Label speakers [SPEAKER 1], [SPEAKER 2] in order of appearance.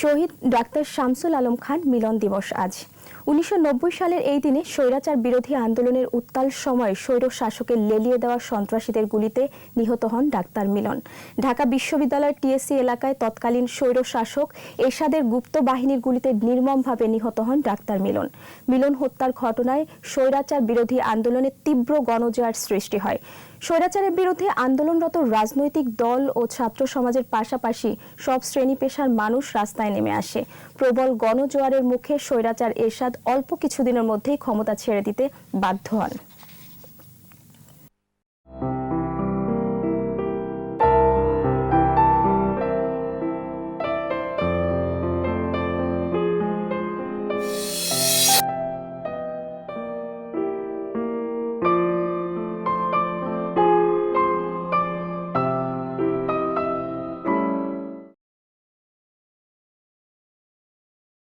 [SPEAKER 1] শহীদ doctor Shamsul Alam Khan Milan দিবস আজ। উনিশশো নব্বই সালের এই দিনে স্বৈরাচার বিরোধী আন্দোলনের উত্তাল সময় স্বৈর শাসকের লেলিয়ে দেওয়া সন্ত্রাসীদের গুলিতে নিহত হন ডাক্তার মিলন। ঢাকা বিশ্ববিদ্যালয়ের টিএসসি এলাকায় তৎকালীন স্বৈর শাসক এরশাদের গুপ্ত বাহিনীর গুলিতে নির্মমভাবে নিহত হন ডাক্তার মিলন। মিলন হত্যার ঘটনায় স্বৈরাচার বিরোধী আন্দোলনে তীব্র গণজোয়ার সৃষ্টি হয়। স্বৈরাচারের বিরুদ্ধে আন্দোলনরত রাজনৈতিক দল ও ছাত্র সমাজের পাশাপাশি সব শ্রেণি পেশার মানুষ রাস্তায় নেমে আসে। প্রবল গণজোয়ারের মুখে স্বৈরাচার এরশাদ অল্প কিছুদিনের মধ্যেই ক্ষমতা ছেড়ে দিতে বাধ্য হন।